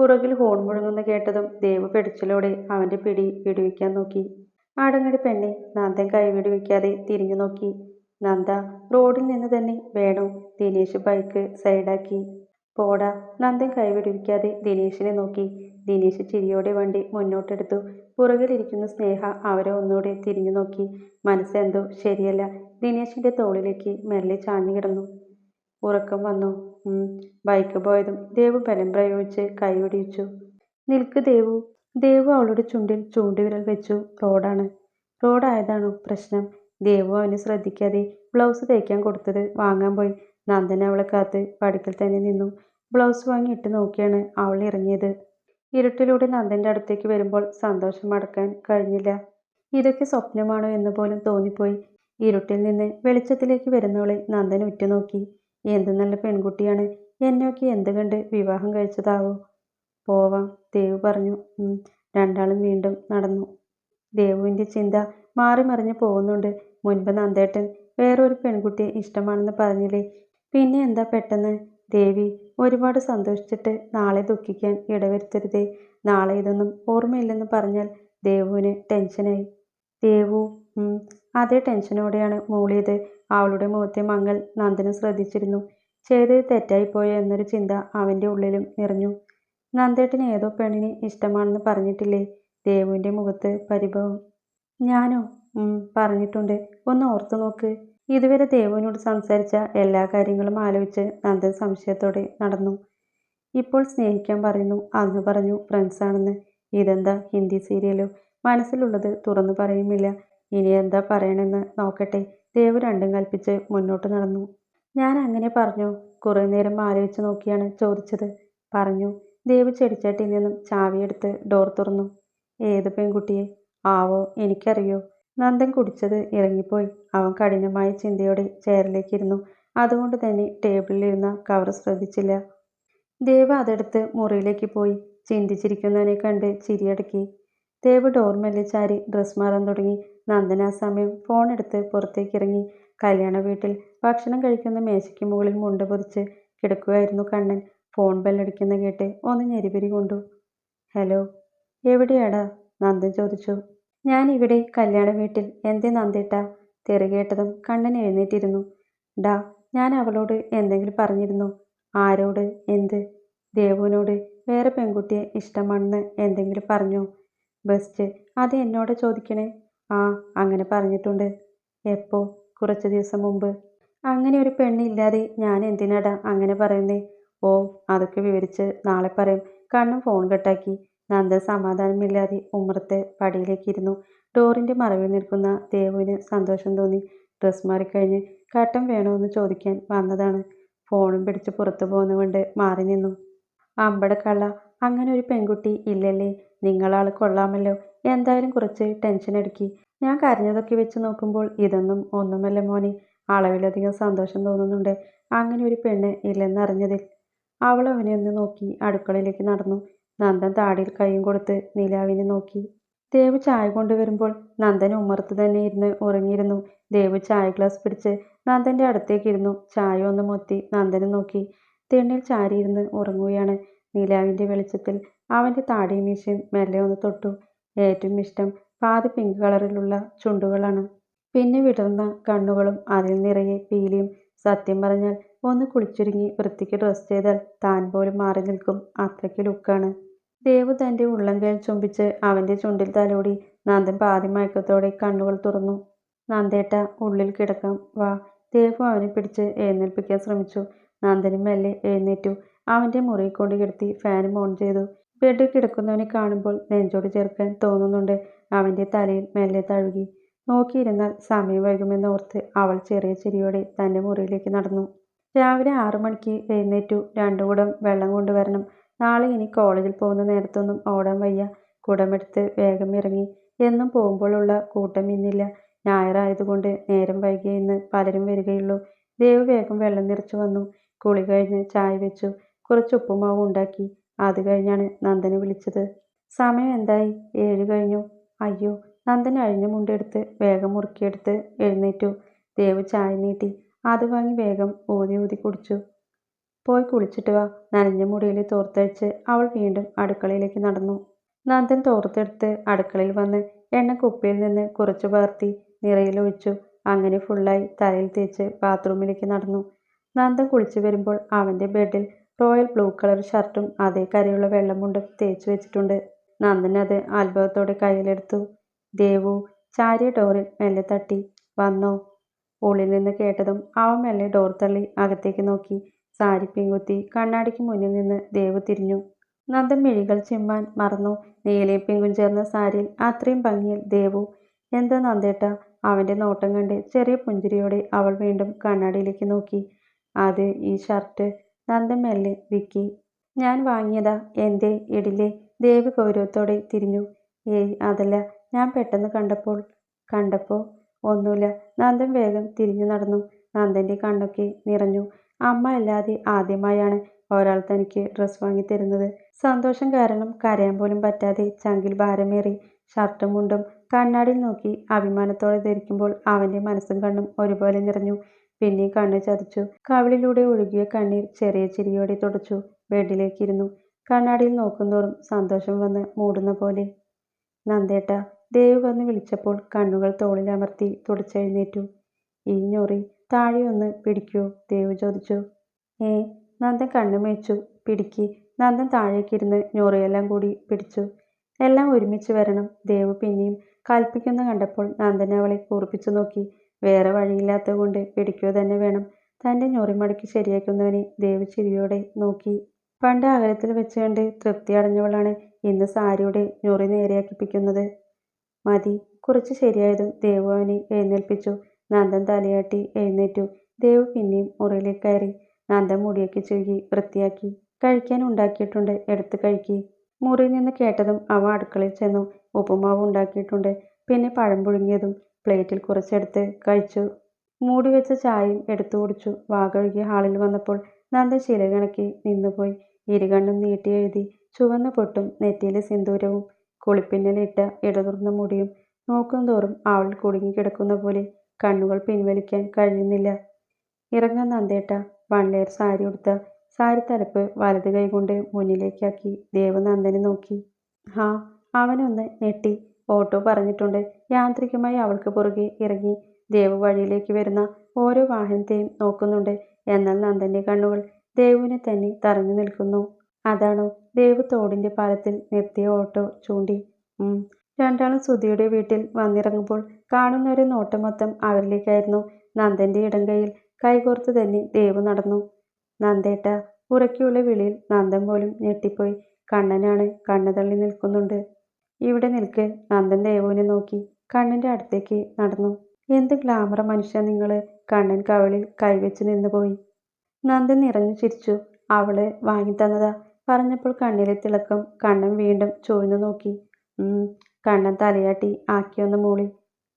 പുറകിൽ ഹോൺ മുഴങ്ങുന്ന കേട്ടതും ദേവ് പിടിച്ചിലോടെ അവന്റെ പിടി വിടുവിക്കാൻ നോക്കി. ആടങ്ങടി പെണ്ണെ നന്ദൻ കൈ വിടുവിക്കാതെ തിരിഞ്ഞു നോക്കി. നന്ദ റോഡിൽ നിന്ന് തന്നെ വേണു ദിനേശ് ബൈക്ക് സൈഡാക്കി പോടാ നന്ദൻ കൈ വിടുവിക്കാതെ ദിനേശിനെ നോക്കി. ദിനേശ് ചിരിയോടെ വണ്ടി മുന്നോട്ടെടുത്തു. പുറകിലിരിക്കുന്ന സ്നേഹ അവരെ ഒന്നുകൂടെ തിരിഞ്ഞു നോക്കി. മനസ്സെന്തോ ശരിയല്ല. ദിനേശിന്റെ തോളിലേക്ക് മെല്ലെ ചാഞ്ഞു കിടന്നു. ഉറക്കം വന്നു. ബൈക്ക് പോയതും ദേവു ബലം പ്രയോഗിച്ച് കൈ വെടിയിച്ചു നിൽക്ക് ദേവു. ദേവു അവളുടെ ചുണ്ടിൽ ചൂണ്ടുവിരൽ വെച്ചു. റോഡാണ്. റോഡായതാണോ പ്രശ്നം? ദേവു അവനെ ശ്രദ്ധിക്കാതെ ബ്ലൗസ് തയ്ക്കാൻ കൊടുത്തത് വാങ്ങാൻ പോയി. നന്ദൻ അവളെ കാത്ത് പടിക്കൽ തന്നെ നിന്നു. ബ്ലൗസ് വാങ്ങി ഇട്ട് നോക്കിയാണ് അവൾ ഇറങ്ങിയത്. ഇരുട്ടിലൂടെ നന്ദന്റെ അടുത്തേക്ക് വരുമ്പോൾ സന്തോഷം അടക്കാൻ കഴിഞ്ഞില്ല. ഇതൊക്കെ സ്വപ്നമാണോ എന്ന് പോലും തോന്നിപ്പോയി. ഇരുട്ടിൽ നിന്ന് വെളിച്ചത്തിലേക്ക് വരുന്നവളെ നന്ദൻ ഉറ്റുനോക്കി. എന്ത് നല്ല പെൺകുട്ടിയാണ്. എന്നെയൊക്കെ എന്ത് കണ്ട് വിവാഹം കഴിച്ചതാവോ? പോവാം ദേവ് പറഞ്ഞു. രണ്ടാളും വീണ്ടും നടന്നു. ദേവുവിന്റെ ചിന്ത മാറി മറിഞ്ഞു പോകുന്നുണ്ട്. മുൻപ് നന്ദേട്ടൻ വേറൊരു പെൺകുട്ടിയെ ഇഷ്ടമാണെന്ന് പറഞ്ഞില്ലേ? പിന്നെ എന്താ പെട്ടെന്ന്? ദേവി ഒരുപാട് സന്തോഷിച്ചിട്ട് നാളെ ദുഃഖിക്കാൻ ഇടവരുത്തരുതേ. നാളെ ഇതൊന്നും ഓർമ്മയില്ലെന്ന് പറഞ്ഞാൽ ദേവുവിന് ടെൻഷനായി. ദേവു അതേ ടെൻഷനോടെയാണ് മൂളിയത്. അവളുടെ മുഖത്തെ മങ്ങൽ നന്ദന ശ്രദ്ധിച്ചിരുന്നു. ചെയ്തത് തെറ്റായിപ്പോയോ എന്നൊരു ചിന്ത അവന്റെ ഉള്ളിലും നിറഞ്ഞു. നന്ദേട്ടന് ഏതോ പെണ്ണിനെ ഇഷ്ടമാണെന്ന് പറഞ്ഞിട്ടില്ലേ? ദേവുവിന്റെ മുഖത്ത് പരിഭവം. ഞാനോ? പറഞ്ഞിട്ടുണ്ട്. ഒന്ന് ഓർത്തു നോക്ക്. ഇതുവരെ ദേവുവിനോട് സംസാരിച്ച എല്ലാ കാര്യങ്ങളും ആലോചിച്ച് നന്ദൻ സംശയത്തോടെ നടന്നു. ഇപ്പോൾ സ്നേഹിക്കാൻ പറയുന്നു. അന്ന് പറഞ്ഞു ഫ്രണ്ട്സ് ആണെന്ന്. ഇതെന്താ? ഹിന്ദി സീരിയലോ മനസ്സിലുള്ളത് തുറന്നു പറയുമില്ല ഇനി എന്താ പറയണമെന്ന് നോക്കട്ടെ. ദേവ് രണ്ടും കൽപ്പിച്ച് മുന്നോട്ട് നടന്നു. ഞാൻ അങ്ങനെ പറഞ്ഞു. കുറേ നേരം ആലോചിച്ച് നോക്കിയാണ് ചോദിച്ചത്. പറഞ്ഞു. ദേവ് ചെടിച്ചട്ടിയിൽ നിന്നും ചാവിയെടുത്ത് ഡോർ തുറന്നു. ഏത് പെൺകുട്ടിയെ? ആവോ എനിക്കറിയോ. നന്ദൻ കുടിച്ചത് ഇറങ്ങിപ്പോയി. അവൻ കഠിനമായ ചിന്തയോടെ ചെയറിലേക്കിരുന്നു അതുകൊണ്ട് തന്നെ ടേബിളിലിരുന്ന കവർ ശ്രദ്ധിച്ചില്ല. ദേവ് അതെടുത്ത് മുറിയിലേക്ക് പോയി. ചിന്തിച്ചിരിക്കുന്നവനെ കണ്ട് ചിരിയടക്കി. ദേവ് ഡോർമെല്ലെ ചാരി ഡ്രസ് മാറാൻ തുടങ്ങി. നന്ദൻ ആ സമയം പുറത്തേക്ക് ഇറങ്ങി കല്യാണ വീട്ടിൽ ഭക്ഷണം കഴിക്കുന്ന മേശയ്ക്ക് മുകളിൽ മുണ്ട പൊതിച്ച് കിടക്കുകയായിരുന്നു കണ്ണൻ. ഫോൺ ബെല്ലടിക്കുന്ന കേട്ട് ഒന്ന് ഞെരിപിരി കൊണ്ടു. ഹലോ എവിടെയാടാ? നന്ദൻ ചോദിച്ചു. ഞാൻ ഇവിടെ കല്യാണ വീട്ടിൽ. എന്തേ നന്ദേട്ടാ? തെറി കേട്ടതും കണ്ണൻ എഴുന്നേറ്റിരുന്നു. ഡാ ഞാൻ അവളോട് എന്തെങ്കിലും പറഞ്ഞിരുന്നു? ആരോട്? എന്ത്? ദേവുവിനോട്. വേറെ പെൺകുട്ടിയെ ഇഷ്ടമാണെന്ന് എന്തെങ്കിലും പറഞ്ഞു? ബെസ്റ്റ്. അത് എന്നോട് ചോദിക്കണേ? ആ അങ്ങനെ പറഞ്ഞിട്ടുണ്ട്. എപ്പോ? കുറച്ച് ദിവസം മുമ്പ്. അങ്ങനെ ഒരു പെണ്ണില്ലാതെ ഞാൻ എന്തിനാടാ അങ്ങനെ പറയുന്നേ? ഓ അതൊക്കെ വിവരിച്ച് നാളെ പറയും. കണ്ണും ഫോൺ കട്ടാക്കി. നന്ദ സമാധാനമില്ലാതെ പടിയിലേക്ക് ഇരുന്നു ഡോറിന്റെ മറവിൽ നിൽക്കുന്ന ദേവുവിന് സന്തോഷം തോന്നി. ഡ്രസ് മാറിക്കഴിഞ്ഞ് കട്ടൻ വേണോ എന്ന് ചോദിക്കാൻ വന്നതാണ്. ഫോണും പിടിച്ച് പുറത്തു പോകുന്നതുകൊണ്ട് മാറി നിന്നു. അമ്പടക്കള്ള അങ്ങനെ ഒരു പെൺകുട്ടി ഇല്ലല്ലേ? നിങ്ങളാൾ കൊള്ളാമല്ലോ. എന്തായാലും കുറച്ച് ടെൻഷൻ അടുക്കി ഞാൻ കരഞ്ഞതൊക്കെ വെച്ച് നോക്കുമ്പോൾ ഇതൊന്നും ഒന്നുമല്ല മോനെ. അളവിലധികം സന്തോഷം തോന്നുന്നുണ്ട്. അങ്ങനെ ഒരു പെണ്ണ് ഇല്ലെന്നറിഞ്ഞതിൽ അവൾ അവനെ ഒന്ന് നോക്കി അടുക്കളയിലേക്ക് നടന്നു. നന്ദൻ താടിയിൽ കൈയും കൊടുത്ത് നിലാവിനെ നോക്കി. ദേവ് ചായ കൊണ്ടുവരുമ്പോൾ നന്ദൻ ഉമ്മർത്ത് തന്നെ ഇരുന്ന് ഉറങ്ങിയിരുന്നു. ദേവ് ചായ ഗ്ലാസ് പിടിച്ച് നന്ദന്റെ അടുത്തേക്ക് ഇരുന്നു. ചായ ഒന്ന് മൊത്തി നന്ദനെ നോക്കി. തെണ്ണിൽ ചാരിയിരുന്ന് ഉറങ്ങുകയാണ്. നിലാവിന്റെ വെളിച്ചത്തിൽ അവന്റെ താടിയും മീശയും മെല്ലെ ഒന്ന് തൊട്ടു. ഏറ്റവും ഇഷ്ടം പാതി പിങ്ക് കളറിലുള്ള ചുണ്ടുകളാണ്. പിന്നെ വിടർന്ന കണ്ണുകളും അതിൽ നിറയെ പീലിയും. സത്യം പറഞ്ഞാൽ ഒന്ന് കുളിച്ചൊരുങ്ങി വൃത്തിക്ക് ഡ്രസ് ചെയ്താൽ താൻ പോലും മാറി നിൽക്കും. അത്രയ്ക്ക് ലുക്കാണ് ദേവു തന്റെ ഉള്ളംകൈയിൽ ചുംബിച്ച് അവന്റെ ചുണ്ടിൽ തലോടി നന്ദൻ പാതി മയക്കത്തോടെ കണ്ണുകൾ തുറന്നു. നന്ദേട്ട ഉള്ളിൽ കിടക്കാം. വാ. ദേവു അവനെ പിടിച്ച് എഴുന്നേൽപ്പിക്കാൻ ശ്രമിച്ചു. നന്ദനും മെല്ലെ എഴുന്നേറ്റു. അവന്റെ മുറിയിൽ കൊണ്ട് കിടത്തി ഫാനും ഓൺ ചെയ്തു. ബെഡിൽ കിടക്കുന്നവനെ കാണുമ്പോൾ നെഞ്ചോട് ചേർക്കാൻ തോന്നുന്നുണ്ട്. അവന്റെ തലയിൽ മെല്ലെ തഴുകി. നോക്കിയിരുന്നാൽ സമയം വൈകുമെന്നോർത്ത് അവൾ ചെറിയ ചിരിയോടെ തന്റെ മുറിയിലേക്ക് നടന്നു. രാവിലെ ആറു മണിക്ക് എഴുന്നേറ്റു. രണ്ടു കുടം വെള്ളം കൊണ്ടുവരണം. നാളെ ഇനി കോളേജിൽ പോകുന്ന നേരത്തൊന്നും ഓടാൻ വയ്യ. കുടമെടുത്ത് വേഗം ഇറങ്ങി. എന്നും പോകുമ്പോഴുള്ള കൂട്ടം ഇന്നില്ല. ഞായറായതുകൊണ്ട് നേരം വൈകിയ ഇന്ന് പലരും വരികയുള്ളൂ. ദേവ് വേഗം വെള്ളം നിറച്ചു വന്നു. കുളി കഴിഞ്ഞ് ചായ വെച്ചു. കുറച്ച് ഉപ്പുമാവ് ഉണ്ടാക്കി. അത് കഴിഞ്ഞാണ് നന്ദനെ വിളിച്ചത്. സമയം എന്തായി? ഏഴ് കഴിഞ്ഞു. അയ്യോ നന്ദൻ അഴിഞ്ഞ മുണ്ടെടുത്ത് വേഗം മുറുക്കിയെടുത്ത് എഴുന്നേറ്റു. ദേവ് ചായ നീട്ടി. അത് വാങ്ങി വേഗം ഊതി ഊതി കുടിച്ചു. പോയി കുളിച്ചിട്ട് വാ. നനഞ്ഞ മുടിയിൽ തോർത്തഴിച്ച് അവൾ വീണ്ടും അടുക്കളയിലേക്ക് നടന്നു. നന്ദൻ തോർത്തെടുത്ത് അടുക്കളയിൽ വന്ന് എണ്ണ കുപ്പിയിൽ നിന്ന് കുറച്ച് പകർത്തി നിറയിലൊഴിച്ചു അങ്ങനെ ഫുള്ളായി തലയിൽ തേച്ച് ബാത്റൂമിലേക്ക് നടന്നു. നന്ദൻ കുളിച്ചു വരുമ്പോൾ അവന്റെ ബെഡിൽ റോയൽ ബ്ലൂ കളർ ഷർട്ടും അതേ കരയുള്ള വെള്ളമുണ്ടും തേച്ചു വെച്ചിട്ടുണ്ട്. നന്ദൻ അത് അത്ഭുതത്തോടെ കയ്യിലെടുത്തു. ദേവു ചാരിയ ഡോറിൽ മെല്ലെ തട്ടി. വന്നോ? ഉള്ളിൽ നിന്ന് കേട്ടതും അവൻ മെല്ലെ ഡോർ തള്ളി അകത്തേക്ക് നോക്കി. സാരി പിങ്കുത്തി കണ്ണാടിക്ക് മുന്നിൽ നിന്ന് ദേവ് തിരിഞ്ഞു. നന്ദൻ മിഴികൾ ചിമ്മാൻ മറന്നു. നീലയും പിങ്കും ചേർന്ന സാരിയിൽ അത്രയും ഭംഗിയിൽ ദേവു. എന്താ നന്ദേട്ട? അവന്റെ നോട്ടം കണ്ട് ചെറിയ പുഞ്ചിരിയോടെ അവൾ വീണ്ടും കണ്ണാടിയിലേക്ക് നോക്കി. അത് ഈ ഷർട്ട് നന്ദൻ വിക്കി. ഞാൻ വാങ്ങിയതാ എന്റെ എടിലെ ദേവി ഗൗരവത്തോടെ തിരിഞ്ഞു. ഏയ് അതല്ല ഞാൻ പെട്ടെന്ന് കണ്ടപ്പോൾ കണ്ടപ്പോൾ ഒന്നുമില്ല. നന്ദൻ വേഗം തിരിഞ്ഞു നടന്നു. നന്ദന്റെ കണ്ണൊക്കെ നിറഞ്ഞു. അമ്മ അല്ലാതെ ആദ്യമായാണ് ഒരാൾ തനിക്ക് ഡ്രസ്സ് വാങ്ങി തരുന്നത്. സന്തോഷം കാരണം കരയാൻ പോലും പറ്റാതെ ചങ്കിൽ ഭാരമേറി ഷർട്ടും മുണ്ടും കണ്ണാടിയിൽ നോക്കി അഭിമാനത്തോടെ ധരിക്കുമ്പോൾ അവന്റെ മനസ്സും കണ്ണും ഒരുപോലെ നിറഞ്ഞു. പിന്നെ കണ്ണ് ചതിച്ചു. കവിളിലൂടെ ഒഴുകിയ കണ്ണീർ ചെറിയ ചിരിയോടെ തുടച്ചു. ബെഡിലേക്കിരുന്നു. കണ്ണാടിയിൽ നോക്കുന്തോറും സന്തോഷം വന്ന് മൂടുന്ന പോലെ. നന്ദേട്ട ദേവ് വന്ന് വിളിച്ചപ്പോൾ കണ്ണുകൾ തോളിലമർത്തി തുടച്ചെഴുന്നേറ്റു ഈ ഞൊറി താഴെ ഒന്ന് പിടിക്കൂ ദേവ് ചോദിച്ചു. ഏ നന്ദൻ കണ്ണു മേച്ചു പിടിക്ക്. നന്ദൻ താഴേക്കിരുന്ന് ഞൊറിയെല്ലാം കൂടി പിടിച്ചു. എല്ലാം ഒരുമിച്ച് വരണം ദേവ് പിന്നെയും കൽപ്പിക്കുന്ന കണ്ടപ്പോൾ നന്ദൻ അവളെ കൂർപ്പിച്ചു നോക്കി. വേറെ വഴിയില്ലാത്തത് കൊണ്ട് പിടിക്കുക തന്നെ വേണം. തന്റെ ഞൊറിമടക്കി ശരിയാക്കുന്നവനെ ദേവചിരിയോടെ നോക്കി. പണ്ട് അകലത്തിൽ വെച്ച് കണ്ട് തൃപ്തി അടഞ്ഞവളാണ് ഇന്ന് സാരിയുടെ ഞൊറി നേരെയാക്കിപ്പിക്കുന്നത്. മതി. കുറച്ച് ശരിയായതും ദേവു അവനെ എഴുന്നേൽപ്പിച്ചു. നന്ദൻ തലയാട്ടി എഴുന്നേറ്റു. ദേവ് പിന്നെയും മുറിയിലേക്ക് കയറി നന്ദൻ മുടിയൊക്കെ ചുരുക്കി വൃത്തിയാക്കി. കഴിക്കാൻ ഉണ്ടാക്കിയിട്ടുണ്ട്. എടുത്ത് കഴിക്കി. മുറിയിൽ നിന്ന് കേട്ടതും അവ അടുക്കളയിൽ ചെന്നു. ഉപ്പുമാവ് ഉണ്ടാക്കിയിട്ടുണ്ട്. പിന്നെ പഴം പുഴുങ്ങിയതും പ്ലേറ്റിൽ കുറച്ചെടുത്ത് കഴിച്ചു. മൂടി വെച്ച ചായയും എടുത്തു കുടിച്ചു. വാകഴുകി ഹാളിൽ വന്നപ്പോൾ നന്ദൻ ശിലകിണക്കി നിന്നുപോയി. ഇരുകണ്ണും നീട്ടി എഴുതി. ചുവന്ന പൊട്ടും നെറ്റിയിലെ സിന്ദൂരവും കുളിപ്പിന്നലിട്ട ഇടതുർന്ന മുടിയും നോക്കും തോറും അവൾ കുടുങ്ങിക്കിടക്കുന്ന പോലെ കണ്ണുകൾ പിൻവലിക്കാൻ കഴിയുന്നില്ല ഇറങ്ങാൻ നന്ദേട്ട വൺ ലെയർ സാരി ഉടുത്ത. സാരി തലപ്പ് വലത് കൈകൊണ്ട് മുന്നിലേക്കാക്കി. ദേവനന്ദനെ നോക്കി. ഹാ അവനൊന്ന് ഞെട്ടി. ഓട്ടോ പറഞ്ഞിട്ടുണ്ട്. യാന്ത്രികമായി അവൾക്ക് പുറകെ ഇറങ്ങി ദേവവഴിയിലേക്ക് വരുന്ന ഓരോ വാഹനത്തെയും നോക്കുന്നുണ്ട്. എന്നാൽ നന്ദന്റെ കണ്ണുകൾ ദേവുവിനെ തന്നെ തറഞ്ഞു നിൽക്കുന്നു. അതാണോ ദേവ് തോടിന്റെ പാലത്തിൽ നിർത്തിയ ഓട്ടോ ചൂണ്ടി. രണ്ടാളും സുധിയുടെ വീട്ടിൽ വന്നിറങ്ങുമ്പോൾ കാണുന്ന ഒരു നോട്ടം മൊത്തം അവരിലേക്കായിരുന്നു. നന്ദന്റെ ഇടം കൈയിൽ കൈകോർത്ത് തന്നെ ദേവ് നടന്നു. നന്ദേട്ട ഉറക്കിയുള്ള വിളിയിൽ നന്ദൻ പോലും ഞെട്ടിപ്പോയി. കണ്ണനാണ് കണ്ണു തള്ളി നിൽക്കുന്നുണ്ട്. ഇവിടെ നിൽക്ക്. നന്ദൻ ദേവുവിനെ നോക്കി കണ്ണന്റെ അടുത്തേക്ക് നടന്നു. എന്ത് ഗ്ലാമർ മനുഷ്യ നിങ്ങൾ കണ്ണൻ കവളിൽ കൈവച്ച് നിന്നുപോയി. നന്ദൻ നിറഞ്ഞു ചിരിച്ചു. അവൾ വാങ്ങിത്തന്നതാ. പറഞ്ഞപ്പോൾ കണ്ണിലെ തിളക്കം കണ്ണൻ വീണ്ടും ചൂഴ്ന്നു നോക്കി. കണ്ണൻ തലയാട്ടി ആക്കിയൊന്ന് മൂളി.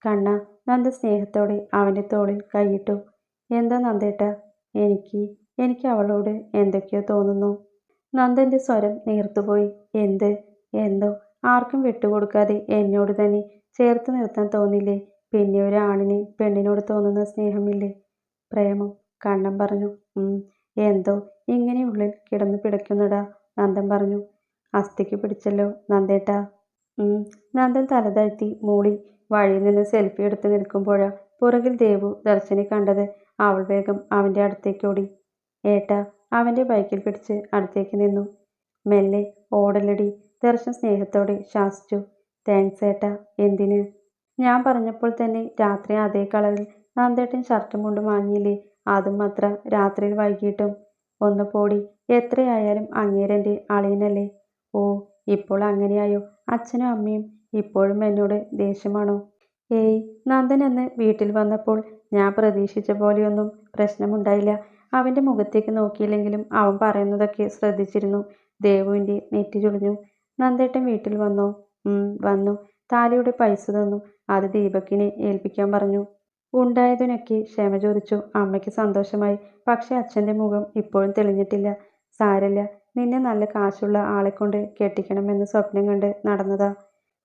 കണ്ണ നന്ദ സ്നേഹത്തോടെ അവന്റെ തോളിൽ കൈയിട്ടു. എന്താ നന്ദേട്ട? എനിക്ക് എനിക്ക് അവളോട് എന്തൊക്കെയോ തോന്നുന്നു. നന്ദന്റെ സ്വരം നേർത്തുപോയി. എന്ത്? എന്തോ? ആർക്കും വിട്ടുകൊടുക്കാതെ എന്നോട് തന്നെ ചേർത്ത് നിർത്താൻ തോന്നില്ലേ? പിന്നെ ഒരു ആണിന് പെണ്ണിനോട് തോന്നുന്ന സ്നേഹമില്ലേ? പ്രേമം കണ്ണൻ പറഞ്ഞു. എന്തോ ഇങ്ങനെ ഉള്ളിൽ കിടന്നു പിടയ്ക്കുന്നടാ നന്ദൻ പറഞ്ഞു. അസ്ഥിക്ക് പിടിച്ചല്ലോ നന്ദേട്ടാ. നന്ദൻ തലതാഴ്ത്തി മൂളി വഴിയിൽ നിന്ന് സെൽഫി എടുത്ത് നിൽക്കുമ്പോഴാ പുറകിൽ ദേവു ദർശനെ കണ്ടത്. അവൾ വേഗം അവന്റെ അടുത്തേക്ക് ഓടി. ഏട്ടാ അവന്റെ ബൈക്കിൽ പിടിച്ച് അടുത്തേക്ക് നിന്നു. മെല്ലെ ഓടലടി. ദർശൻ സ്നേഹത്തോടെ ശാസിച്ചു താങ്ക്സ് ഏട്ടാ എന്തിന്? ഞാൻ പറഞ്ഞപ്പോൾ തന്നെ രാത്രി അതേ കളറിൽ നന്ദേട്ടൻ ഷർട്ടും കൊണ്ട് വാങ്ങിയില്ലേ അതും അത്ര രാത്രിയിൽ വൈകിട്ടും. ഒന്ന് പോടി എത്രയായാലും അങ്ങേരന്റെ അളിയനല്ലേ? ഓ ഇപ്പോൾ അങ്ങനെയായോ? അച്ഛനും അമ്മയും ഇപ്പോഴും എന്നോട് ദേഷ്യമാണോ? ഏയ് നന്ദൻ എന്ന് വീട്ടിൽ വന്നപ്പോൾ ഞാൻ പ്രതീക്ഷിച്ച പോലെയൊന്നും പ്രശ്നമുണ്ടായില്ല. അവന്റെ മുഖത്തേക്ക് നോക്കിയില്ലെങ്കിലും അവൻ പറയുന്നതൊക്കെ ശ്രദ്ധിച്ചിരുന്നു. ദേവുവിന്റെ നെറ്റി ചുളിഞ്ഞു. നന്ദേട്ടൻ വീട്ടിൽ വന്നോ. വന്നു. താലിയുടെ പൈസ തന്നു. അത് ദീപക്കിനെ ഏൽപ്പിക്കാൻ പറഞ്ഞു. ഉണ്ടായതിനൊക്കെ ക്ഷമ ചോദിച്ചു. അമ്മയ്ക്ക് സന്തോഷമായി. പക്ഷെ അച്ഛന്റെ മുഖം ഇപ്പോഴും തെളിഞ്ഞിട്ടില്ല. സാരല്ല നിന്നെ നല്ല കാശുള്ള ആളെ കൊണ്ട് കെട്ടിക്കണമെന്ന് സ്വപ്നം കണ്ട് നടന്നതാ.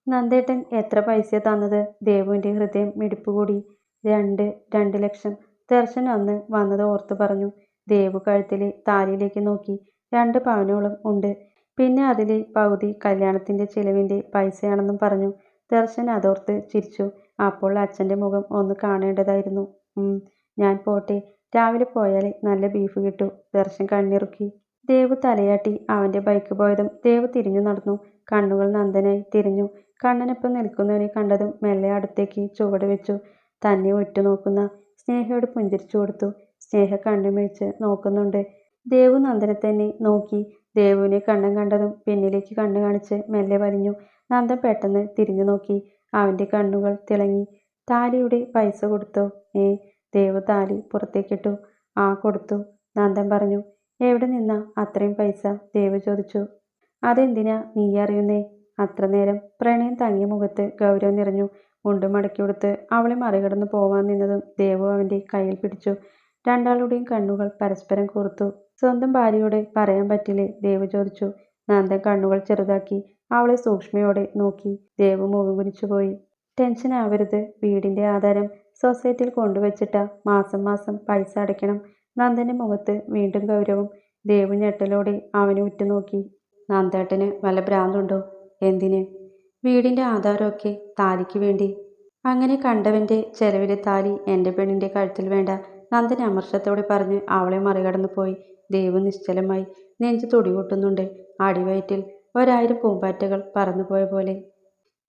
നന്ദേട്ടൻ എത്ര പൈസ തന്നത്? ദേവുവിന്റെ ഹൃദയം മിടിപ്പ് കൂടി രണ്ട് രണ്ട് ലക്ഷം. ദർശൻ അന്ന് വന്നത് ഓർത്തു പറഞ്ഞു. ദേവു കഴുത്തിലെ താലിയിലേക്ക് നോക്കി. രണ്ട് പവനോളം ഉണ്ട്. പിന്നെ അതിലെ പകുതി കല്യാണത്തിന്റെ ചിലവിന്റെ പൈസയാണെന്നും പറഞ്ഞു. ദർശൻ അതോർത്ത് ചിരിച്ചു. അപ്പോൾ അച്ഛന്റെ മുഖം ഒന്ന് കാണേണ്ടതായിരുന്നു. ഞാൻ പോട്ടെ. രാവിലെ പോയാൽ നല്ല ബീഫ് കിട്ടൂ. ദർശൻ കണ്ണിറുക്കി. ദേവ് തലയാട്ടി അവന്റെ ബൈക്ക് പോയതും ദേവ് തിരിഞ്ഞു നടന്നു. കണ്ണുകൾ നന്ദനായി തിരിഞ്ഞു. കണ്ണനൊപ്പം നിൽക്കുന്നവനെ കണ്ടതും മെല്ലെ അടുത്തേക്ക് ചുവട് വെച്ചു. തന്നെ ഉറ്റുനോക്കുന്ന സ്നേഹയോട് പുഞ്ചിരിച്ചു കൊടുത്തു. സ്നേഹ കണ്ണുമിഴിച്ച് നോക്കുന്നുണ്ട്. ദേവു നന്ദനെ തന്നെ നോക്കി. ദേവുവിനെ കണ്ണും കണ്ടതും പിന്നിലേക്ക് കണ്ണു കാണിച്ച് മെല്ലെ വലിഞ്ഞു നന്ദൻ പെട്ടെന്ന് തിരിഞ്ഞു നോക്കി. അവന്റെ കണ്ണുകൾ തിളങ്ങി. താലിയുടെ പൈസ കൊടുത്തു? ഏ ദേവു താലി പുറത്തേക്കിട്ടു. ആ കൊടുത്തു. നന്ദൻ പറഞ്ഞു. എവിടെ നിന്നാ അത്രയും പൈസ? ദേവ് ചോദിച്ചു. അതെന്തിനാ നീ അറിയുന്നേ? അത്ര നേരം പ്രണയം തങ്ങിയ മുഖത്ത് ഗൗരവം നിറഞ്ഞു. മുണ്ടും മടക്കി കൊടുത്ത് അവളെ മറികടന്ന് പോവാൻ നിന്നതും ദേവു അവന്റെ കയ്യിൽ പിടിച്ചു. രണ്ടാളുടെയും കണ്ണുകൾ പരസ്പരം കോർത്തു. സ്വന്തം ഭാര്യയോട് പറയാൻ പറ്റില്ലേ? ദേവ് ചോദിച്ചു. നന്ദൻ കണ്ണുകൾ ചെറുതാക്കി അവളെ സൂക്ഷ്മയോടെ നോക്കി. ദേവ് മുഖം കുനിച്ചുപോയി ടെൻഷൻ ആവരുത്. വീടിന്റെ ആധാരം സൊസൈറ്റിയിൽ കൊണ്ടുവച്ചിട്ട മാസം മാസം പൈസ അടയ്ക്കണം. നന്ദന്റെ മുഖത്ത് വീണ്ടും ഗൗരവം ദേവ് ഞെട്ടലോടെ അവനെ ഉറ്റുനോക്കി. നന്ദേട്ടന് വല്ല ഭ്രാന്തുണ്ടോ? എന്തിന്? വീടിന്റെ ആധാരമൊക്കെ താലിക്ക് വേണ്ടി. അങ്ങനെ കണ്ടവന്റെ ചെലവിലെ താലി എന്റെ പെണ്ണിന്റെ കഴുത്തിൽ വേണ്ട. നന്ദൻ അമർഷത്തോടെ പറഞ്ഞ് അവളെ മറികടന്നു പോയി. ദേവ് നിശ്ചലമായി നെഞ്ചു തുടികൊട്ടുന്നുണ്ട് അടിവയറ്റിൽ ഒരായിരം പൂമ്പാറ്റകൾ പറന്നുപോയ പോലെ.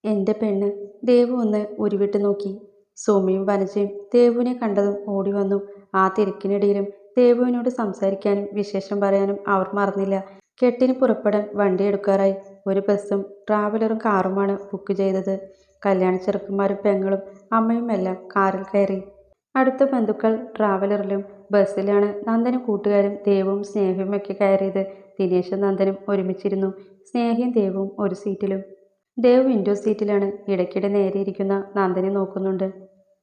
എന്റെ പെണ്ണ് ദേവു ഒന്ന് ഉരുവിട്ട് നോക്കി. സോമിയും വനജയും ദേവുവിനെ കണ്ടതും ഓടി വന്നു. ആ തിരക്കിനിടയിലും ദേവുവിനോട് സംസാരിക്കാനും വിശേഷം പറയാനും അവർ മറന്നില്ല. കെട്ടിന് പുറപ്പെടാൻ വണ്ടി എടുക്കാറായി. ഒരു ബസ്സും ട്രാവലറും കാറുമാണ് ബുക്ക് ചെയ്തത്. കല്യാണ ചെറുക്കന്മാരും പെങ്ങളും അമ്മയും എല്ലാം കാറിൽ കയറി. അടുത്ത ബന്ധുക്കൾ ട്രാവലറിലും ബസ്സിലാണ് നന്ദനും കൂട്ടുകാരും ദേവും സ്നേഹയും ഒക്കെ കയറിയത്. ദിനേശും നന്ദനും ഒരുമിച്ചിരുന്നു സ്നേഹയും ദേവും ഒരു സീറ്റിലും. ദേവ് വിൻഡോ സീറ്റിലാണ് ഇടയ്ക്കിടെ നേരെ ഇരിക്കുന്ന നന്ദനെ നോക്കുന്നുണ്ട്.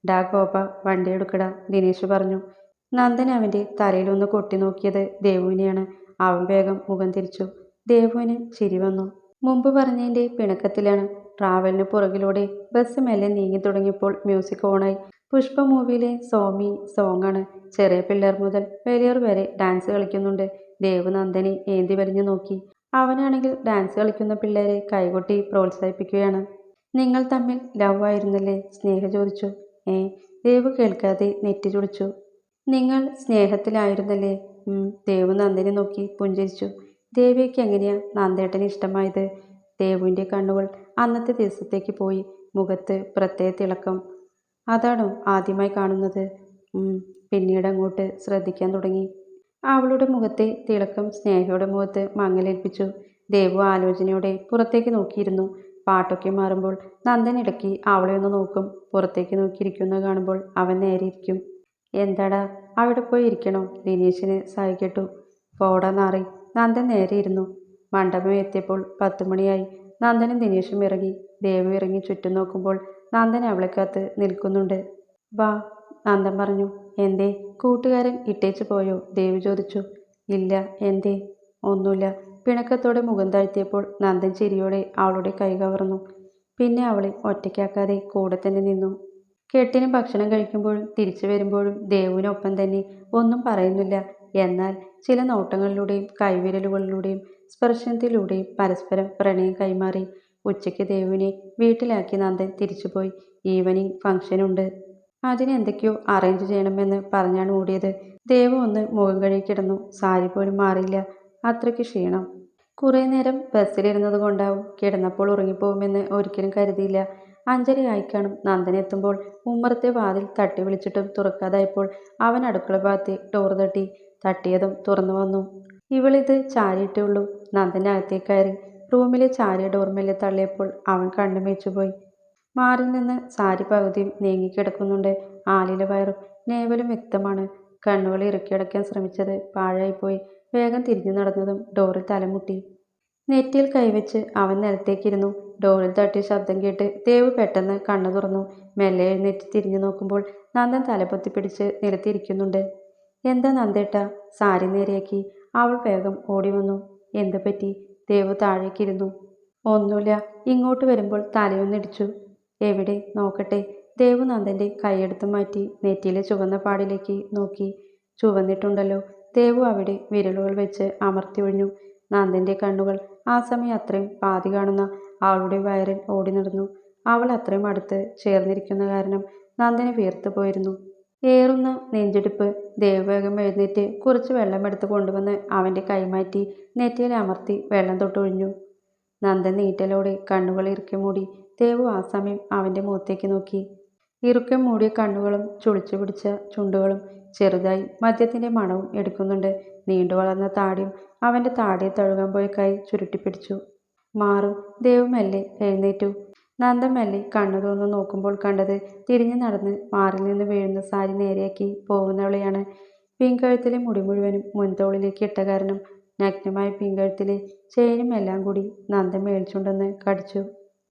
ഡാ ഗോപ വണ്ടി എടുക്കടാ ദിനേശ് പറഞ്ഞു. നന്ദൻ അവന്റെ തലയിലൊന്ന് കൊട്ടി നോക്കിയത് ദേവുവിനെയാണ്. അവൻ വേഗം മുഖം തിരിച്ചു. ദേവുവിന് ചിരി വന്നു. മുമ്പ് പറഞ്ഞതിന്റെ പിണക്കത്തിലാണ്. ട്രാവലിന് പുറകിലൂടെ ബസ് മെല്ലെ നീങ്ങി തുടങ്ങിയപ്പോൾ മ്യൂസിക് ഓണായി. പുഷ്പ മൂവിയിലെ സോമി സോങ്ങാണ്. ചെറിയ പിള്ളേർ മുതൽ വലിയവർ വരെ ഡാൻസ് കളിക്കുന്നുണ്ട്. ദേവ് നന്ദനെ ഏന്തി വലിഞ്ഞു നോക്കി. അവനാണെങ്കിൽ ഡാൻസ് കളിക്കുന്ന പിള്ളേരെ കൈകൊട്ടി പ്രോത്സാഹിപ്പിക്കുകയാണ്. നിങ്ങൾ തമ്മിൽ ലവ് ആയിരുന്നല്ലേ? സ്നേഹ ചോദിച്ചു. ഏ ദേവ് കേൾക്കാതെ നെറ്റി ചുടിച്ചു നിങ്ങൾ സ്നേഹത്തിലായിരുന്നല്ലേ? ദേവ് നന്ദനെ നോക്കി പുഞ്ചിരിച്ചു. ദേവിക്ക് എങ്ങനെയാ നന്ദേട്ടന് ഇഷ്ടമായത്? ദേവുവിന്റെ കണ്ണുകൾ അന്നത്തെ ദിവസത്തേക്ക് പോയി. മുഖത്ത് പ്രത്യേക തിളക്കം. അതാണോ ആദ്യമായി കാണുന്നത്? പിന്നീട് അങ്ങോട്ട് ശ്രദ്ധിക്കാൻ തുടങ്ങി. അവളുടെ മുഖത്തെ തിളക്കം സ്നേഹയുടെ മുഖത്ത് മങ്ങലേൽപ്പിച്ചു. ദേവു ആലോചനയോടെ പുറത്തേക്ക് നോക്കിയിരുന്നു. പാട്ടൊക്കെ മാറുമ്പോൾ നന്ദൻ ഇടയ്ക്ക് അവളെ ഒന്ന് നോക്കും. പുറത്തേക്ക് നോക്കിയിരിക്കുന്നത് കാണുമ്പോൾ അവൻ നേരെ ഇരിക്കും. എന്താടാ അവിടെ പോയി ഇരിക്കണോ? ദിനേശിന് സഹിക്കട്ടു പോടാ നാറി. നന്ദൻ നേരെ ഇരുന്നു. മണ്ഡപം എത്തിയപ്പോൾ പത്തുമണിയായി നന്ദനും ദിനേശും ഇറങ്ങി. ദേവു ഇറങ്ങി ചുറ്റും നോക്കുമ്പോൾ നന്ദൻ അവളക്കകത്ത് കാത്ത് നിൽക്കുന്നുണ്ട്. വാ നന്ദൻ പറഞ്ഞു. എന്തേ? കൂട്ടുകാരൻ ഇട്ടേച്ചു പോയോ? ദേവി ചോദിച്ചു. ഇല്ല എന്തേ? ഒന്നുമില്ല. പിണക്കത്തോടെ മുഖം താഴ്ത്തിയപ്പോൾ നന്ദൻ ചിരിയോടെ അവളുടെ കൈ കവർന്നു. പിന്നെ അവളെ ഒറ്റയ്ക്കാക്കാതെ കൂടെ തന്നെ നിന്നു. കെട്ടിന് ഭക്ഷണം കഴിക്കുമ്പോഴും തിരിച്ചു വരുമ്പോഴും ദേവുവിനൊപ്പം തന്നെ ഒന്നും പറയുന്നില്ല. എന്നാൽ ചില നോട്ടങ്ങളിലൂടെയും കൈവിരലുകളിലൂടെയും സ്പർശനത്തിലൂടെയും പരസ്പരം പ്രണയം കൈമാറി. ഉച്ചയ്ക്ക് ദേവുവിനെ വീട്ടിലാക്കി നന്ദൻ തിരിച്ചുപോയി. ഈവനിങ് ഫംഗ്ഷനുണ്ട് അതിന് എന്തൊക്കെയോ അറേഞ്ച് ചെയ്യണമെന്ന് പറഞ്ഞാണ് ഓടിയത്. ദേവു ഒന്ന് മുഖം കഴുകി കിടന്നു. സാരി പോലും മാറിയില്ല. അത്രയ്ക്ക് ക്ഷീണം. കുറേ നേരം ബസ്സിലിരുന്നത് കൊണ്ടാവും കിടന്നപ്പോൾ ഉറങ്ങിപ്പോകുമെന്ന് ഒരിക്കലും കരുതിയില്ല. അഞ്ചര ആയിക്കാണും നന്ദൻ എത്തുമ്പോൾ. ഉമ്മറത്തെ വാതിൽ തട്ടി വിളിച്ചിട്ടും തുറക്കാതായപ്പോൾ അവൻ അടുക്കള ഭാഗത്തെ ഡോർ തട്ടി. തട്ടിയതും തുറന്നു വന്നു. ഇവളിത് ചാരിയിട്ടേ ഉള്ളൂ. നന്ദന്റെ അകത്തേക്ക് കയറി റൂമിലെ ചാരി ഡോർമേലെ തള്ളിയപ്പോൾ അവൻ കണ്ണു മേച്ചുപോയി മാറി നിന്ന് സാരി പകുതിയും നീങ്ങിക്കിടക്കുന്നുണ്ട് ആലിലെ വയറും നേവലും വ്യക്തമാണ്. കണ്ണുകൾ ഇറുക്കിയടയ്ക്കാൻ ശ്രമിച്ചത് പാഴായിപ്പോയി. വേഗം തിരിഞ്ഞു നടന്നതും ഡോറിൽ തലമുട്ടി. നെറ്റിയിൽ കൈവച്ച് അവൻ നിലത്തേക്കിരുന്നു. ഡോറിൽ തട്ടിയ ശബ്ദം കേട്ട് ദേവ് പെട്ടെന്ന് കണ്ണു തുറന്നു. മെല്ലെ എഴുന്നേറ്റ് തിരിഞ്ഞു നോക്കുമ്പോൾ നന്ദൻ തലപൊത്തി പിടിച്ച് നിലത്തിരിക്കുന്നുണ്ട്. എന്താ നന്ദേട്ട? സാരി നേരെയാക്കി. അവൾ വേഗം ഓടി വന്നു. എന്ത് പറ്റി? ദേവ് താഴേക്കിരുന്നു. ഒന്നുമില്ല. ഇങ്ങോട്ട് വരുമ്പോൾ തലയൊന്നിടിച്ചു എവിടെ? നോക്കട്ടെ. ദേവ് നന്ദന്റെ കൈയെടുത്ത് മാറ്റി നെറ്റിയിലെ ചുവന്ന പാടിലേക്ക് നോക്കി. ചുവന്നിട്ടുണ്ടല്ലോ. ദേവു അവിടെ വിരലുകൾ വെച്ച് അമർത്തി ഒഴിഞ്ഞു. നന്ദന്റെ കണ്ണുകൾ ആ സമയം അത്രയും പാതി കാണുന്ന അവളുടെ വയറിൽ ഓടി നടന്നു. അവൾ അത്രയും അടുത്ത് ചേർന്നിരിക്കുന്ന കാരണം നന്ദന് വീർത്തു പോയിരുന്നു. ഏറുന്ന നെഞ്ചെടുപ്പ്. ദേവവേഗം എഴുന്നേറ്റ് കുറച്ച് വെള്ളം എടുത്ത് കൊണ്ടുവന്ന് അവന്റെ കൈമാറ്റി നെറ്റിയിൽ അമർത്തി വെള്ളം തൊട്ടൊഴിഞ്ഞു. നന്ദൻ നീറ്റലോടെ കണ്ണുകൾ ഇറുക്കി മൂടി ദേവു ആ സമയം അവന്റെ മുഖത്തേക്ക് നോക്കി. ഇറുക്കം മൂടിയ കണ്ണുകളും ചുളിച്ചു പിടിച്ച ചുണ്ടുകളും ചെറുതായി മദ്യത്തിന്റെ മണവും എടുക്കുന്നുണ്ട്. നീണ്ടു വളർന്ന താടിയും അവന്റെ താടിയെ തഴുകാൻ പോയി കൈ ചുരുട്ടിപ്പിടിച്ചു. മാറും. ദേവുമല്ലേ മെല്ലെ എഴുന്നേറ്റു. നന്ദൻ മെല്ലെ കണ്ണു നോക്കുമ്പോൾ കണ്ടത് തിരിഞ്ഞു നടന്ന് മാറിൽ നിന്ന് വീഴുന്ന സാരി നേരെയാക്കി പോകുന്നവളെയാണ്. പിൻകഴുത്തിലെ മുടി മുഴുവനും മുൻതോളിലേക്ക് ഇട്ട കാരണം നഗ്നമായ പിൻകഴുത്തിലെ ചെയിനും എല്ലാം കൂടി നന്ദൻ മേടിച്ചുണ്ടെന്ന് കടിച്ചു.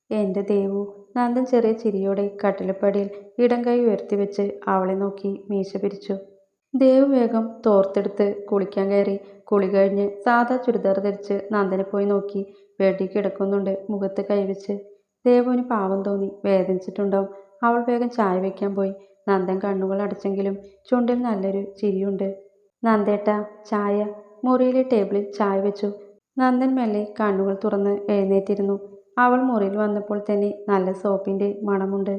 എന്റെ ദേവു നന്ദൻ ചെറിയ ചിരിയോടെ കട്ടിലപ്പടിയിൽ ഇടം കൈ ഉയർത്തി വെച്ച് അവളെ നോക്കി മീശ പിരിച്ചു. ദേവു വേഗം തോർത്തെടുത്ത് കുളിക്കാൻ കയറി. കുളി കഴിഞ്ഞ് സാധാ ചുരിദാർ ധരിച്ച് നന്ദനെ പോയി നോക്കി. വെടി കിടക്കുന്നുണ്ട് മുഖത്ത് കൈവച്ച്. ദേവുവിന് പാവം തോന്നി. വേദനിച്ചിട്ടുണ്ടാവും. അവൾ വേഗം ചായ വയ്ക്കാൻ പോയി. നന്ദൻ കണ്ണുകൾ അടച്ചെങ്കിലും ചുണ്ടിൽ നല്ലൊരു ചിരിയുണ്ട്. നന്ദേട്ട ചായ. മുറിയിലെ ടേബിളിൽ ചായ വെച്ചു. നന്ദൻ മെല്ലെ കണ്ണുകൾ തുറന്ന് എഴുന്നേറ്റിരുന്നു. അവൾ മുറിയിൽ വന്നപ്പോൾ തന്നെ നല്ല സോപ്പിന്റെ മണമുണ്ട്.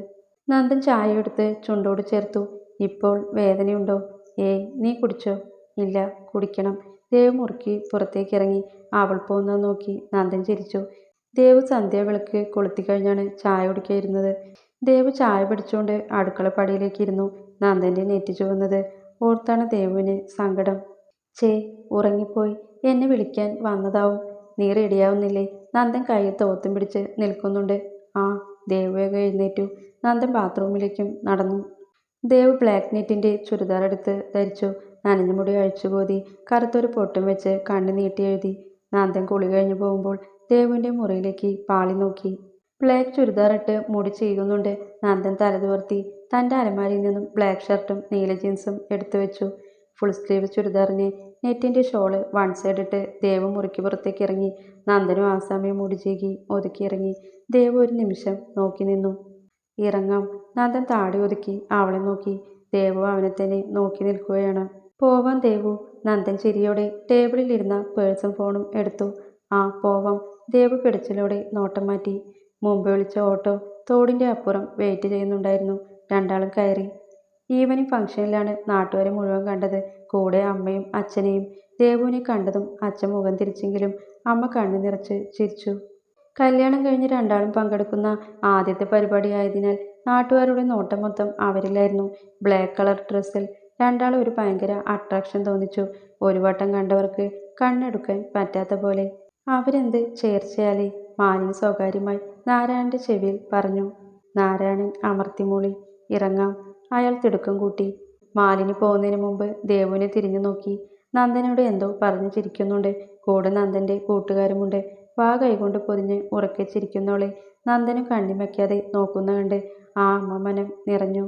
നന്ദൻ ചായ എടുത്ത് ചുണ്ടോട് ചേർത്തു. ഇപ്പോൾ വേദനയുണ്ടോ? ഏയ് നീ കുടിച്ചോ? ഇല്ല കുടിക്കണം. ദേവ് മുറുക്കി പുറത്തേക്കിറങ്ങി അവൾ പോകുന്നത് നോക്കി നന്ദൻ ചിരിച്ചു. ദേവ് സന്ധ്യ വിളക്ക് കൊളുത്തിക്കഴിഞ്ഞാണ് ചായ കുടിക്കായിരുന്നത്. ദേവ് ചായ പിടിച്ചുകൊണ്ട് അടുക്കളപ്പടിയിലേക്ക് ഇരുന്നു നന്ദന്റെ നെറ്റി ചുവന്നത്. ഓർത്താണ് ദേവുവിന് സങ്കടം. ചേ ഉറങ്ങിപ്പോയി. എന്നെ വിളിക്കാൻ വന്നതാവും. നീ റെഡിയാവുന്നില്ലേ? നന്ദൻ കയ്യിൽ തോത്തും പിടിച്ച് നിൽക്കുന്നുണ്ട്. ആ ദേവ് വേഗം എഴുന്നേറ്റു. നന്ദൻ ബാത്റൂമിലേക്കും നടന്നു. ദേവ് ബ്ലാക്ക് നെറ്റിന്റെ ചുരിദാർ എടുത്ത് ധരിച്ചു. നനഞ്ഞ മുടി കറുത്തൊരു പൊട്ടും വെച്ച് കണ്ണു നീട്ടി എഴുതി. നന്ദൻ കുളി കഴിഞ്ഞു പോകുമ്പോൾ ദേവുവിന്റെ മുറിയിലേക്ക് പാളി നോക്കി. ബ്ലാക്ക് ചുരിദാറിട്ട് മുടി ചെയ്യുന്നുണ്ട്. നന്ദൻ തലതുവർത്തി. തന്റെ അലമാരിയിൽ നിന്നും ബ്ലാക്ക് ഷർട്ടും നീല ജീൻസും എടുത്തു വെച്ചു. ഫുൾ സ്ലീവ് ചുരിദാറിന് നെറ്റിന്റെ ഷോൾ വൺ സൈഡ് ഇട്ട് ദേവ് മുറിക്ക് പുറത്തേക്ക് ഇറങ്ങി. നന്ദനും ആസാമിയും സമയം മുടി ചീകി ഒതുക്കി ഇറങ്ങി. ദേവ് ഒരു നിമിഷം നോക്കി നിന്നു. ഇറങ്ങാം. നന്ദൻ താടി ഒതുക്കി അവളെ നോക്കി. ദേവു അവനെ തന്നെ നോക്കി നിൽക്കുകയാണ്. പോവാം ദേവു. നന്ദൻ ചിരിയോടെ ടേബിളിലിരുന്ന പേഴ്സും ഫോണും എടുത്തു. ആ പോവാം. ദേവു പിടച്ചിലോടെ നോട്ടം മാറ്റി. മുമ്പ് വിളിച്ച ഓട്ടോ തോടിന്റെ അപ്പുറം വെയിറ്റ് ചെയ്യുന്നുണ്ടായിരുന്നു. രണ്ടാളും കയറി. ഈവനിങ് ഫംഗ്ഷനിലാണ് നാട്ടുകാരെ മുഴുവൻ കണ്ടത്. കൂടെ അമ്മയും അച്ഛനെയും. ദേവുവിനെ കണ്ടതും അച്ഛൻ മുഖം തിരിച്ചെങ്കിലും അമ്മ കണ്ണു നിറച്ച് ചിരിച്ചു. കല്യാണം കഴിഞ്ഞ് രണ്ടാളും പങ്കെടുക്കുന്ന ആദ്യത്തെ പരിപാടിയായതിനാൽ നാട്ടുകാരുടെ നോട്ടം മൊത്തം അവരിലായിരുന്നു. ബ്ലാക്ക് കളർ ഡ്രസ്സിൽ രണ്ടാളും ഒരു ഭയങ്കര അട്രാക്ഷൻ തോന്നിച്ചു. ഒരു വട്ടം കണ്ടവർക്ക് കണ്ണെടുക്കാൻ പറ്റാത്ത പോലെ. അവരെന്ത് ചേർച്ചയാലേ? മാലിന് സ്വകാര്യമായി. നാരായണന്റെ ചെവിയിൽ പറഞ്ഞു നാരായണൻ അമർത്തിമൂളി ഇറങ്ങാം. അയാൾ തിടുക്കം കൂട്ടി. മാലിന് പോകുന്നതിന് മുമ്പ് ദേവുവിനെ തിരിഞ്ഞു നോക്കി. നന്ദനോട് എന്തോ പറഞ്ഞു ചിരിക്കുന്നുണ്ട്. കൂടെ നന്ദന്റെ കൂട്ടുകാരുമുണ്ട്. വാ കൈകൊണ്ട് പൊതിഞ്ഞ് ഉറക്കെ ചിരിക്കുന്നവളെ. നന്ദനും കണ്ണിമയ്ക്കാതെ നോക്കുന്ന കണ്ട് ആ അമ്മ മനം നിറഞ്ഞു.